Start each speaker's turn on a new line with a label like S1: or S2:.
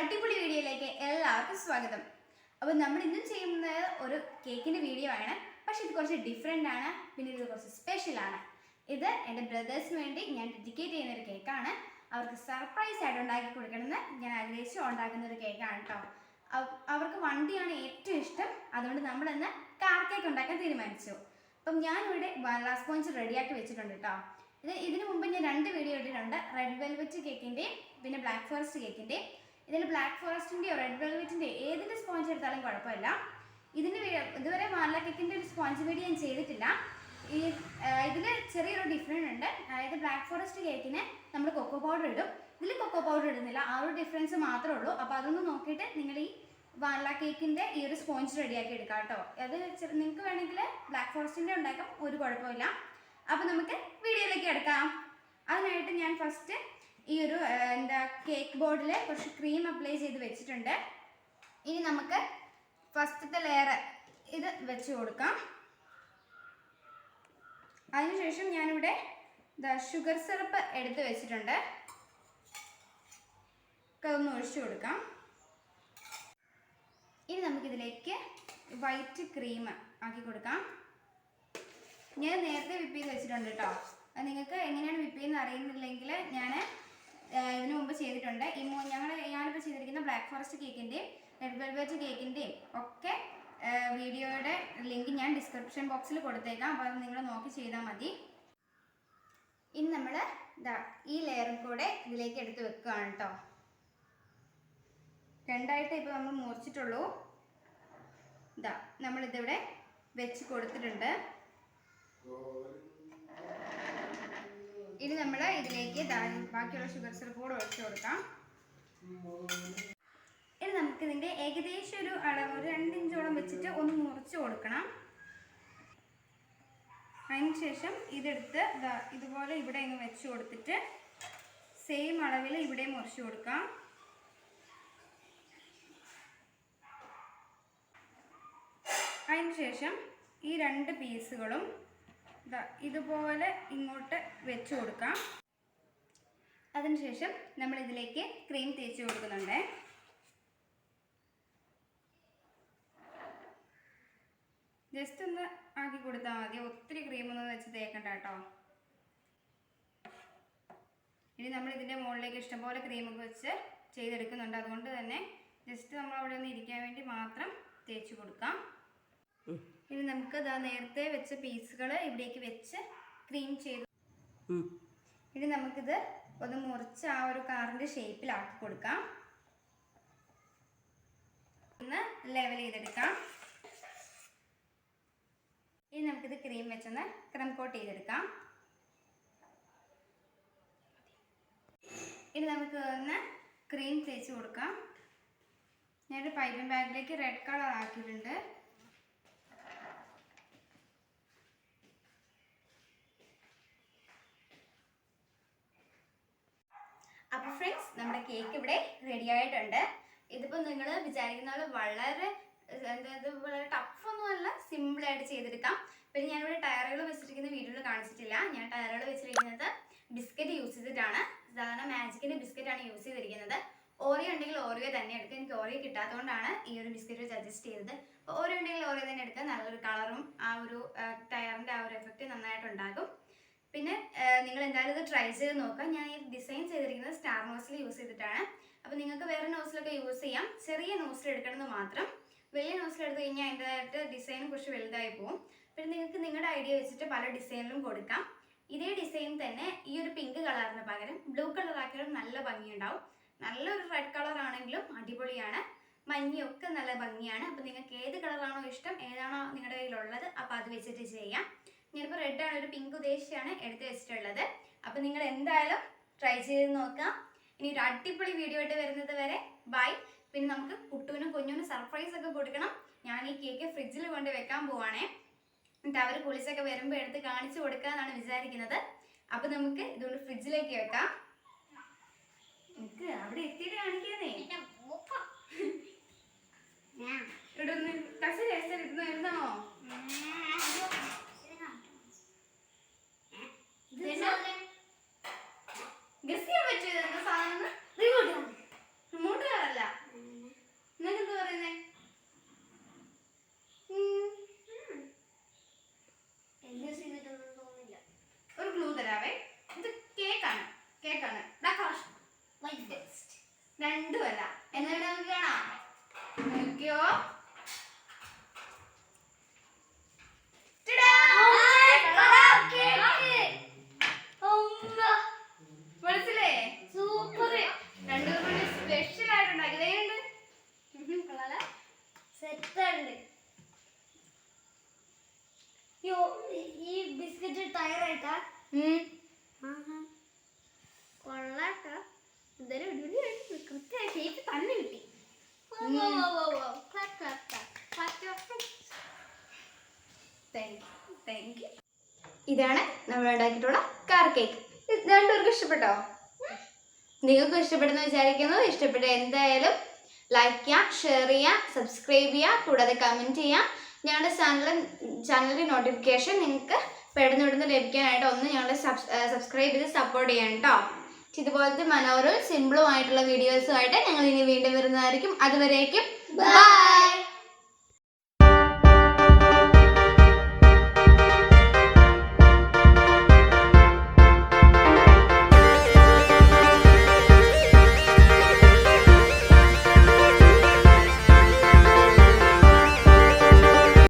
S1: അടിപൊളി വീഡിയോയിലേക്ക് എല്ലാവർക്കും സ്വാഗതം. അപ്പോൾ നമ്മൾ ഇന്നും ചെയ്യുന്നത് ഒരു കേക്കിന്റെ വീഡിയോ ആണ്. പക്ഷെ ഇത് കുറച്ച് ഡിഫറെന്റ് ആണ്. പിന്നെ ഇത് കുറച്ച് സ്പെഷ്യലാണ് ഇത് എന്റെ ബ്രദേഴ്സിന് വേണ്ടി ഞാൻ ഡെഡിക്കേറ്റ് ചെയ്യുന്ന ഒരു കേക്കാണ് അവർക്ക് സർപ്രൈസ് ആയിട്ട് ഉണ്ടാക്കി കൊടുക്കണമെന്ന് ഞാൻ ആഗ്രഹിച്ച് ഉണ്ടാക്കുന്ന ഒരു കേക്കാണ് കേട്ടോ അവർക്ക് വണ്ടിയാണ് ഏറ്റവും ഇഷ്ടം. അതുകൊണ്ട് നമ്മളിന്ന് കാർ കേക്ക് ഉണ്ടാക്കാൻ തീരുമാനിച്ചു. അപ്പം ഞാനിവിടെ വാനില സ്പോഞ്ച് റെഡിയാക്കി വെച്ചിട്ടുണ്ട് കേട്ടോ ഇത് ഇതിനു മുമ്പ് ഞാൻ രണ്ട് വീഡിയോ ഇട്ടിട്ടുണ്ട്. റെഡ് വെൽവെറ്റ് കേക്കിന്റെയും പിന്നെ ബ്ലാക്ക് ഫോറസ്റ്റ് കേക്കിന്റെയും ഇതിൽ ബ്ലാക്ക് ഫോറസ്റ്റിന്റെയോ റെഡ് വെൽവെറ്റിന്റെയോ ഏതിന്റെ സ്പോഞ്ച് എടുത്താലും കുഴപ്പമില്ല. ഇതിന് ഇതുവരെ വാനില കേക്കിന്റെ ഒരു സ്പോഞ്ച് വീഡിയോ ഞാൻ ചെയ്തിട്ടില്ല. ഈ ഇതിൽ ചെറിയൊരു ഡിഫറൻസ് ഉണ്ട്. അതായത് ബ്ലാക്ക് ഫോറസ്റ്റ് കേക്കിന് നമ്മൾ കൊക്കോ പൗഡർ ഇടും. ഇതിൽ കൊക്കോ പൗഡർ ഇടുന്നില്ല. ആ ഒരു ഡിഫറൻസ് മാത്രമേ ഉള്ളൂ. അപ്പോൾ അതൊന്ന് നോക്കിയിട്ട് നിങ്ങൾ ഈ വാനില കേക്കിന്റെ ഈ ഒരു സ്പോഞ്ച് റെഡിയാക്കി എടുക്കാം കേട്ടോ. അത് നിങ്ങൾക്ക് വേണമെങ്കിൽ ബ്ലാക്ക് ഫോറസ്റ്റിന്റെ ഉണ്ടാക്കാം. ഒരു കുഴപ്പമില്ല. അപ്പോൾ നമുക്ക് വീഡിയോയിലേക്ക് എടുക്കാം. അതിനായിട്ട് ഞാൻ ഫസ്റ്റ് ഈ ഒരു എന്താ കേക്ക് ബോർഡിൽ കുറച്ച് ക്രീം അപ്ലൈ ചെയ്ത് വെച്ചിട്ടുണ്ട്. ഇനി നമുക്ക് ഫസ്റ്റത്തെ ലെയർ ഇത് വെച്ച് കൊടുക്കാം. അതിനുശേഷം ഞാനിവിടെ ഷുഗർ സിറപ്പ് എടുത്ത് വെച്ചിട്ടുണ്ട്. ഒന്ന് ഒഴിച്ചു കൊടുക്കാം. ഇനി നമുക്കിതിലേക്ക് വൈറ്റ് ക്രീം ആക്കി കൊടുക്കാം. ഞാൻ നേരത്തെ വിപ്പ് ചെയ്ത് വെച്ചിട്ടുണ്ട് കേട്ടോ. അത് നിങ്ങൾക്ക് എങ്ങനെയാണ് വിപ്പ് ചെയ്യുന്നത് അറിയുന്നില്ലെങ്കിൽ ഞാൻ ഇതിനു മുമ്പ് ചെയ്തിട്ടുണ്ട്. ഈ മൂ ഞങ്ങൾ ഞാനിപ്പോൾ ചെയ്തിരിക്കുന്ന ബ്ലാക്ക് ഫോറസ്റ്റ് കേക്കിന്റെയും റെഡ് വെൽവെറ്റ് കേക്കിന്റെയും ഒക്കെ വീഡിയോയുടെ ലിങ്ക് ഞാൻ ഡിസ്ക്രിപ്ഷൻ ബോക്സിൽ കൊടുത്തേക്കാം. അപ്പോൾ നിങ്ങൾ നോക്കി ചെയ്താൽ മതി. ഇനി നമ്മൾ ഇതാ ഈ ലെയറും കൂടെ ഇതിലേക്ക് എടുത്ത് വെക്കുകയാണ് കേട്ടോ രണ്ടായിട്ട് ഇപ്പോൾ നമ്മൾ മുറിച്ചിട്ടുള്ളൂ. ഇതാ നമ്മളിതിവിടെ വെച്ച് കൊടുത്തിട്ടുണ്ട്. ഇനി നമ്മൾ ഇതിലേക്ക് ബാക്കിയുള്ള ഷുഗർ സിറപ്പ് കൂടെ ഒഴിച്ചു കൊടുക്കാം. ഇനി നമുക്ക് ഇതിന്റെ ഏകദേശം ഒരു അളവ് ഒരു രണ്ട് ഇഞ്ചോളം വെച്ചിട്ട് ഒന്ന് മുറിച്ച് കൊടുക്കണം. അതിന് ശേഷം ഇതെടുത്ത് ഇതുപോലെ ഇവിടെ ഇങ്ങ് വെച്ച് കൊടുത്തിട്ട് സെയിം അളവിൽ ഇവിടെ മുറിച്ച് കൊടുക്കാം. അതിന് ശേഷം ഈ രണ്ട് പീസുകളും ദാ ഇതുപോലെ ഇങ്ങോട്ട് വെച്ച് കൊടുക്കാം. അതിനുശേഷം നമ്മൾ ഇതിലേക്ക് ക്രീം തേച്ച് കൊടുക്കുന്നുണ്ട്. ജസ്റ്റ് ഒന്ന് ആക്കി കൊടുത്താൽ മതി. ഒത്തിരി ക്രീമൊന്നും വെച്ച് തേക്കണ്ട കേട്ടോ. ഇനി നമ്മൾ ഇതിന്റെ മുകളിലേക്ക് ഇഷ്ടംപോലെ ക്രീമൊക്കെ വെച്ച് ചെയ്തെടുക്കുന്നുണ്ട്. അതുകൊണ്ട് തന്നെ ജസ്റ്റ് നമ്മൾ അവിടെ ഒന്ന് ഇരിക്കാൻ വേണ്ടി മാത്രം തേച്ച് കൊടുക്കാം. ഇനി നമുക്ക് ഇതാ നേരത്തെ വെച്ച പീസുകൾ ഇവിടേക്ക് വെച്ച് ക്രീം ചെയ്ത് ഇനി നമുക്കിത് ഒന്ന് മുറിച്ച് ആ ഒരു കാറിന്റെ ഷേപ്പിലാക്കി കൊടുക്കാം. ഒന്ന് ലെവൽ ചെയ്തെടുക്കാം. ഇനി നമുക്കിത് ക്രീം വെച്ചൊന്ന് ക്രം കോട്ട് ചെയ്തെടുക്കാം. ഇനി നമുക്ക് ഒന്ന് ക്രീം തേച്ച് കൊടുക്കാം. ഞാനൊരു പൈപ്പിംഗ് ബാഗിലേക്ക് റെഡ് കളർ ആക്കിയിട്ടുണ്ട് അപ്പോൾ ഫ്രണ്ട്സ് ഇവിടെ റെഡി ആയിട്ടുണ്ട്. ഇതിപ്പോൾ നിങ്ങൾ വിചാരിക്കുന്ന പോലെ വളരെ അതായത് വളരെ ടഫ് ഒന്നുമല്ല സിമ്പിൾ ആയിട്ട് ചെയ്തെടുക്കാം. പിന്നെ ഞാനിവിടെ ടയറുകൾ വെച്ചിരിക്കുന്ന വീഡിയോയിൽ കാണിച്ചിട്ടില്ല. ഞാൻ ടയറുകൾ വെച്ചിരിക്കുന്നത് ബിസ്ക്കറ്റ് യൂസ് ചെയ്തിട്ടാണ്. സാധാരണ ബിസ്ക്കറ്റ് ആണ് യൂസ് ചെയ്തിരിക്കുന്നത്. ഓറിയോ ഉണ്ടെങ്കിൽ ഓറിയോ തന്നെ എടുക്കുക. എനിക്ക് ഓറിയോ കിട്ടാത്തതുകൊണ്ടാണ് ഈ ഒരു ബിസ്ക്കറ്റ് അഡ്ജസ്റ്റ് ചെയ്തത്. അപ്പോൾ ഓറിയോ ഉണ്ടെങ്കിൽ ഓറിയോ തന്നെ എടുക്കുക. നല്ലൊരു കളറും ആ ഒരു ടയറിന്റെ ആ ഒരു എഫക്റ്റ് നന്നായിട്ടുണ്ടാകും. പിന്നെ നിങ്ങൾ എന്തായാലും ഇത് ട്രൈ ചെയ്ത് നോക്കാം ഞാൻ ഈ ഡിസൈൻ ചെയ്തിരിക്കുന്നത് സ്റ്റാർ നോസിൽ യൂസ് ചെയ്തിട്ടാണ്. അപ്പോൾ നിങ്ങൾക്ക് വേറെ നോസിലൊക്കെ യൂസ് ചെയ്യാം. ചെറിയ നോസിൽ എടുക്കണമെന്ന് മാത്രം. വലിയ നോസിൽ എടുത്തു കഴിഞ്ഞാൽ അതിന്റെതായിട്ട് ഡിസൈൻ കുറച്ച് വലുതായി പോകും പിന്നെ നിങ്ങൾക്ക് നിങ്ങളുടെ ഐഡിയ വെച്ചിട്ട് പല ഡിസൈനിലും കൊടുക്കാം. ഇതേ ഡിസൈൻ തന്നെ ഈ ഒരു പിങ്ക് കളറിന് പകരം ബ്ലൂ കളർ ആക്കിയാലും നല്ല ഭംഗിയുണ്ടാവും. നല്ലൊരു റെഡ് കളർ ആണെങ്കിലും അടിപൊളിയാണ്. മഞ്ഞയൊക്കെ നല്ല ഭംഗിയാണ്. അപ്പോൾ നിങ്ങൾക്ക് ഏത് കളറാണോ ഇഷ്ടം ഏതാണോ നിങ്ങളുടെ കയ്യിലുള്ളത് അപ്പോൾ അത് വെച്ചിട്ട് ചെയ്യാം. ഞാനിപ്പോൾ റെഡ് ആണ് ഒരു പിങ്ക് ഉദ്ദേശിച്ചാണ് എടുത്ത് വെച്ചിട്ടുള്ളത്. അപ്പോൾ നിങ്ങൾ എന്തായാലും ട്രൈ ചെയ്ത് നോക്കാം. ഇനി ഒരു അടിപൊളി വീഡിയോ ആയിട്ട് വരുന്നത് വരെ ബൈ പിന്നെ നമുക്ക് കുട്ടുവിനും കുഞ്ഞുവിനും സർപ്രൈസ് ഒക്കെ കൊടുക്കണം. ഞാൻ ഈ കേക്ക് ഫ്രിഡ്ജിൽ കൊണ്ട് വെക്കാൻ പോവാണേ. എന്നിട്ട് അവർ കുളിച്ചൊക്കെ വരുമ്പോൾ എടുത്ത് കാണിച്ചു കൊടുക്കാന്നാണ് വിചാരിക്കുന്നത്. അപ്പോൾ നമുക്ക് ഇതുകൊണ്ട് ഫ്രിഡ്ജിലേക്ക് വെക്കാം. എനിക്ക് അവിടെ എത്തിയിട്ട് കാണിക്കുന്നേ. ഇവിടെ ഒന്ന് കസ രസം ഇരുന്നോ video. ഈ
S2: ബിസ്ക്കറ്റ്
S1: ടയറായിട്ടാ
S2: കൊള്ളാട്ടാ. എന്തായാലും കൃത്യമായ ഷേപ്പ് തന്നെ കിട്ടി.
S1: ഇതാണ് നമ്മൾ ഉണ്ടാക്കിയിട്ടുള്ള കാർ കേക്ക് രണ്ടുപേർക്കും ഇഷ്ടപ്പെട്ടോ? നിങ്ങൾക്ക് ഇഷ്ടപ്പെടുന്ന വിചാരിക്കുന്നു. ഇഷ്ടപ്പെട്ട എന്തായാലും ലൈക്ക് ചെയ്യാം ഷെയർ ചെയ്യാം സബ്സ്ക്രൈബ് ചെയ്യുക കൂടാതെ കമന്റ് ചെയ്യാം. ഞങ്ങളുടെ ചാനൽ ചാനലിന്റെ നോട്ടിഫിക്കേഷൻ നിങ്ങൾക്ക് പെടുന്ന ഇവിടുന്ന് ലഭിക്കാനായിട്ട് ഒന്ന് ഞങ്ങളെ സബ്സ്ക്രൈബ് ചെയ്ത് സപ്പോർട്ട് ചെയ്യണം കേട്ടോ. ഇതുപോലത്തെ മനോഹരവും സിമ്പിളും ആയിട്ടുള്ള വീഡിയോസുമായിട്ട് ഞങ്ങൾ ഇനി വീണ്ടും വരുന്നതായിരിക്കും. അതുവരേക്കും ബൈ